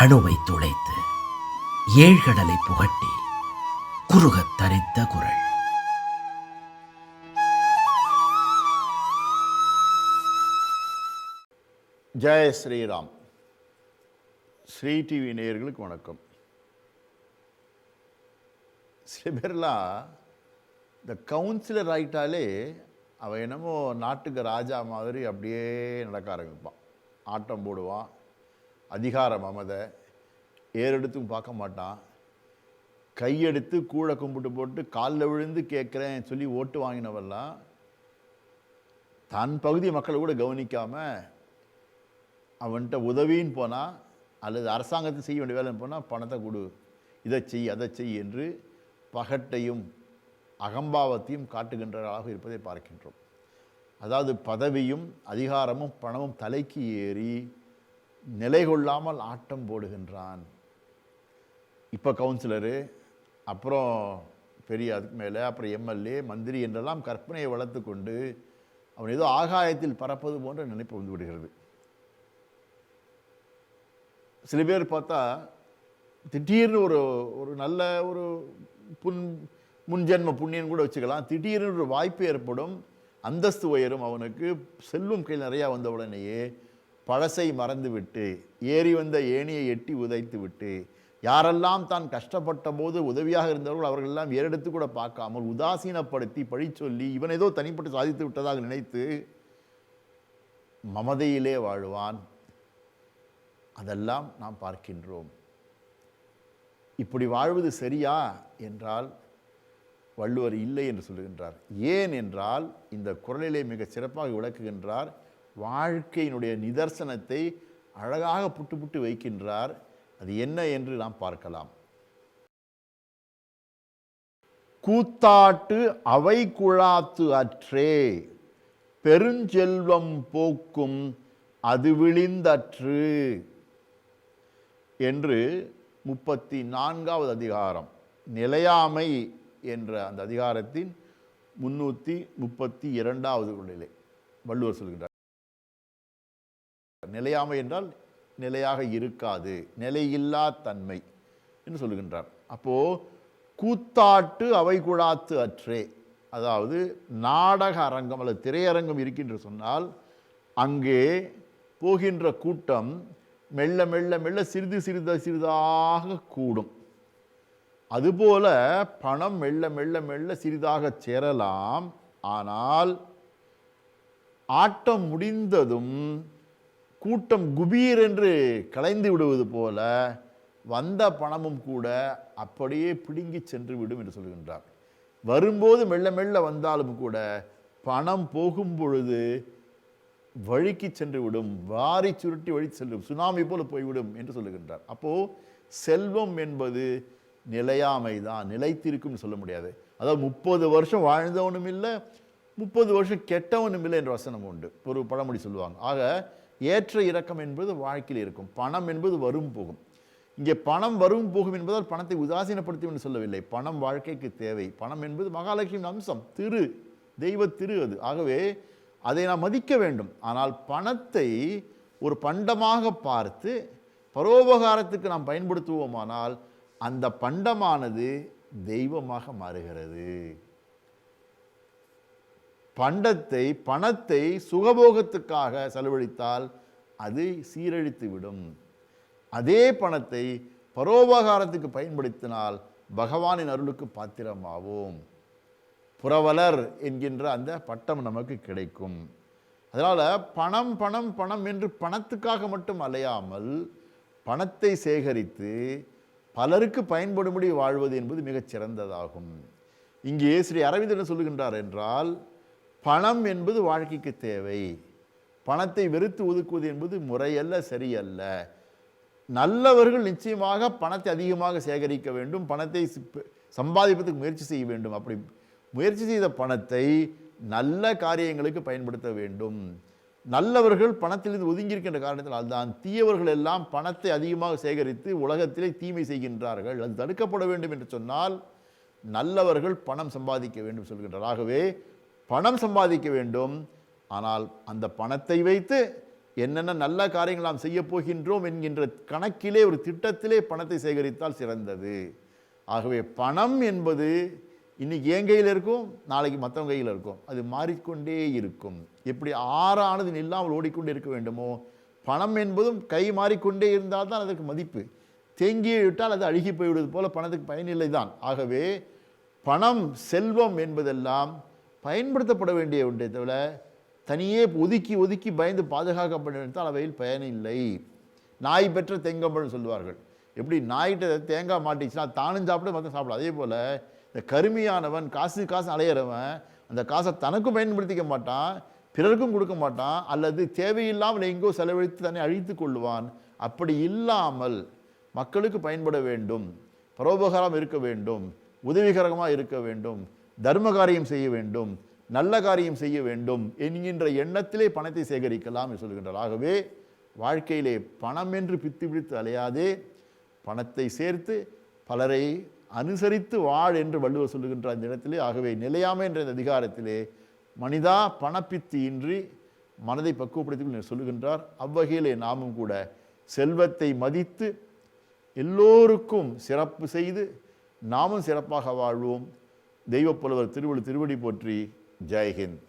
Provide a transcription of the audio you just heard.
அணுவை துளைத்து ஏழ்கடலை புகட்டி குறுகத் தரித்த குரல். ஜெய ஸ்ரீராம். ஸ்ரீ டிவி நேயர்களுக்கு வணக்கம். சில பேர்லாம் இந்த கவுன்சிலர் ஆகிட்டாலே அவன் என்னமோ நாட்டுக்கு ராஜா மாதிரி அப்படியே நடக்க ஆரம்பிப்பான். ஆட்டம் போடுவான். அதிகார மமதை ஏறெடுத்தும் பார்க்க மாட்டான். கையெடுத்து கூழ கும்பிட்டு போட்டு காலில் விழுந்து கேட்குறேன் சொல்லி ஓட்டு வாங்கினவெல்லாம் தன் பகுதி மக்களை கூட கவனிக்காமல் அவன்கிட்ட உதவின்னு போனால் அல்லது அரசாங்கத்தை செய்ய வேண்டிய வேலைன்னு போனால் பணத்தை கொடு இதை செய் அதை செய் என்று பகட்டையும் அகம்பாவத்தையும் காட்டுகின்றவர்களாக இருப்பதை பார்க்கின்றோம். அதாவது பதவியும் அதிகாரமும் பணமும் தலைக்கு ஏறி நிலை கொள்ளாமல் ஆட்டம் போடுகின்றான். இப்போ கவுன்சிலரு அப்புறம் பெரிய அதுக்கு மேலே அப்புறம் எம்எல்ஏ மந்திரி என்றெல்லாம் கற்பனையை வளர்த்து கொண்டு அவன் ஏதோ ஆகாயத்தில் பறப்பது போன்ற நினைப்பு வந்து விடுகிறது. சில பேர் பார்த்தா திடீர்னு ஒரு ஒரு நல்ல ஒரு புன் முன்ஜென்ம புண்ணியன் கூட வச்சுக்கலாம். திடீர்னு ஒரு வாய்ப்பு ஏற்படும். அந்தஸ்து உயரும் அவனுக்கு. செல்வம் கையில் நிறையா வந்த உடனேயே பழசை மறந்துவிட்டு ஏறி வந்த ஏணியை எட்டி உதைத்து விட்டு யாரெல்லாம் தான் கஷ்டப்பட்ட போது உதவியாக இருந்தவர்கள் அவர்களெல்லாம் ஏறெடுத்து கூட பார்க்காமல் உதாசீனப்படுத்தி பழி சொல்லி இவன் ஏதோ தனிப்பட்டு சாதித்து விட்டதாக நினைத்து மமதையிலே வாழ்வான். அதெல்லாம் நாம் பார்க்கின்றோம். இப்படி வாழ்வது சரியா என்றால் வள்ளுவர் இல்லை என்று சொல்லுகின்றார். ஏன் என்றால் இந்த குரலிலே மிக சிறப்பாக விளக்குகின்றார் வாழ்க்கையினுடைய நிதர்சனத்தை அழகாக புட்டு புட்டு வைக்கின்றார். அது என்ன என்று நாம் பார்க்கலாம். கூத்தாட்டு அவை குழாத்து அற்றே பெருஞ்செல்வம் போக்கும் அது விழிந்தற்று என்று முப்பத்தி நான்காவது அதிகாரம் நிலையாமை என்ற அந்த அதிகாரத்தின் முன்னூற்றி முப்பத்தி இரண்டாவது நிலை வள்ளுவர் சொல்கின்றார். நிலையாமை என்றால் நிலையாக இருக்காது. நிலையில்லா தன்மை என்று சொல்லுகின்றார். அப்போ கூத்தாட்டு அவை கூடாத்து அற்றே. அதாவது நாடக அரங்கம் அல்லது திரையரங்கம் இருக்கின்ற சொன்னால் அங்கே போகின்ற கூட்டம் மெல்ல மெல்ல மெல்ல சிறிது சிறிது சிறிதாக கூடும். அதுபோல பணம் மெல்ல மெல்ல மெல்ல சிறிதாக சேரலாம். ஆனால் ஆட்டம் முடிந்ததும் கூட்டம் குபீர் என்று கலைந்து விடுவது போல வந்த பணமும் கூட அப்படியே பிடுங்கி சென்று விடும் என்று சொல்கின்றார். வரும்போது மெல்ல மெல்ல வந்தாலும் கூட பணம் போகும் பொழுது வழிக்கு சென்று விடும் வாரி சுருட்டி வழி செல்லும் சுனாமி போல போய்விடும் என்று சொல்லுகின்றார் அப்போ செல்வம் என்பது நிலையாமை தான் நிலைத்திருக்கும்னு சொல்ல முடியாது. அதாவது முப்பது வருஷம் வாழ்ந்தவனும் இல்லை முப்பது வருஷம் கெட்டவனும் இல்லை என்ற வசனம் உண்டு. ஒரு பழமொழி சொல்லுவாங்க. ஆக ஏற்ற இறக்கம் என்பது வாழ்க்கையில் இருக்கும். பணம் என்பது வரும் போகும். இங்கே பணம் வரும் போகும் என்பதால் பணத்தை உதாசீனப்படுத்தும் என்று சொல்லவில்லை. பணம் வாழ்க்கைக்கு தேவை. பணம் என்பது மகாலட்சுமி அம்சம். திரு தெய்வ திரு அது. ஆகவே அதை நாம் மதிக்க வேண்டும். ஆனால் பணத்தை ஒரு பண்டமாக பார்த்து பரோபகாரத்துக்கு நாம் பயன்படுத்துவோமானால் அந்த பண்டமானது தெய்வமாக மாறுகிறது. பண்டத்தை பணத்தை சுகபோகத்துக்காக செலவழித்தால் அது சீரழித்து விடும் அதே பணத்தை பரோபகாரத்துக்கு பயன்படுத்தினால் பகவானின் அருளுக்கு பாத்திரமாவோம். புரவலர் என்கின்ற அந்த பட்டம் நமக்கு கிடைக்கும். அதனால் பணம் பணம் பணம் என்று பணத்துக்காக மட்டும் அலையாமல் பணத்தை சேகரித்து பலருக்கு பயன்படும்படி வாழ்வது என்பது மிகச் சிறந்ததாகும் இங்கே ஸ்ரீ அரவிந்தன் சொல்லுகின்றார் என்றால் பணம் என்பது வாழ்க்கைக்கு தேவை. பணத்தை வெறுத்து ஒதுக்குவது என்பது முறையல்ல சரியல்ல. நல்லவர்கள் நிச்சயமாக பணத்தை அதிகமாக சேகரிக்க வேண்டும். பணத்தை சம்பாதிப்பதற்கு முயற்சி செய்ய வேண்டும். அப்படி முயற்சி செய்த பணத்தை நல்ல காரியங்களுக்கு பயன்படுத்த வேண்டும். நல்லவர்கள் பணத்திலிருந்து ஒதுங்கி இருக்கின்ற காரணத்தினால் அதுதான் தீயவர்கள் எல்லாம் பணத்தை அதிகமாக சேகரித்து உலகத்திலே தீமை செய்கின்றார்கள். அது தடுக்கப்பட வேண்டும் என்று சொன்னால் நல்லவர்கள் பணம் சம்பாதிக்க வேண்டும் சொல்கின்றார். ஆகவே பணம் சம்பாதிக்க வேண்டும். ஆனால் அந்த பணத்தை வைத்து என்னென்ன நல்ல காரியங்கள் நாம் செய்ய போகின்றோம் என்கின்ற கணக்கிலே ஒரு திட்டத்திலே பணத்தை சேகரித்தால் சிறந்தது. ஆகவே பணம் என்பது இன்னைக்கு என் கையில் இருக்கும் நாளைக்கு மற்றவங்க கையில் இருக்கும். அது மாறிக்கொண்டே இருக்கும். எப்படி ஆறானது இல்லாமல் ஓடிக்கொண்டே இருக்க வேண்டுமோ? பணம் என்பதும் கை மாறிக்கொண்டே இருந்தால் தான் அதற்கு மதிப்பு. தேங்கியே விட்டால் அது அழுகி போய்விடுவது போல பணத்துக்கு பயனில்லை தான் ஆகவே பணம் செல்வம் என்பதெல்லாம் பயன்படுத்தப்பட வேண்டிய ஒன்றே தவிர தனியே ஒதுக்கி ஒதுக்கி பயந்து பாதுகாக்கப்பட்டால் அவையில் பயன் இல்லை நாய் பெற்ற தேங்கம்பழம் சொல்லுவார்கள். எப்படி நாய்கிட்ட தேங்காய் மாட்டிச்சுன்னா தானும் சாப்பிட மற்ற சாப்பிடும் அதே போல் இந்த கருமையானவன் காசு காசு அலையிறவன் அந்த காசை தனக்கும் பயன்படுத்திக்க மாட்டான் பிறருக்கும் கொடுக்க மாட்டான் அல்லது தேவையில்லாமல் எங்கோ செலவழித்து தன்னை அழித்து கொள்வான் அப்படி இல்லாமல் மக்களுக்கு பயன்பட வேண்டும். பரோபகாரம் இருக்க வேண்டும். உதவிகரமாக இருக்க வேண்டும். தர்ம காரியம் செய்ய வேண்டும் நல்ல காரியம் செய்ய வேண்டும் என்கின்ற எண்ணத்திலே பணத்தை சேகரிக்கலாம் என்று சொல்கின்றார். ஆகவே வாழ்க்கையிலே பணம் என்று பித்து பிடித்து அலையாதே பணத்தை சேர்த்து பலரை அனுசரித்து வாழ் என்று வள்ளுவர் சொல்லுகின்ற அந்த இடத்திலே. ஆகவே நிலையாமை என்ற இந்த அதிகாரத்திலே மனிதா பணப்பித்து இன்றி மனதை பக்குவப்படுத்தி சொல்லுகின்றார். அவ்வகையிலே நாமும் கூட செல்வத்தை மதித்து எல்லோருக்கும் சிறப்பு செய்து நாமும் சிறப்பாக வாழ்வோம். தெய்வப்புலவர் திருவள்ளு திருவடி போற்றி ஜெய்ஹிந்த்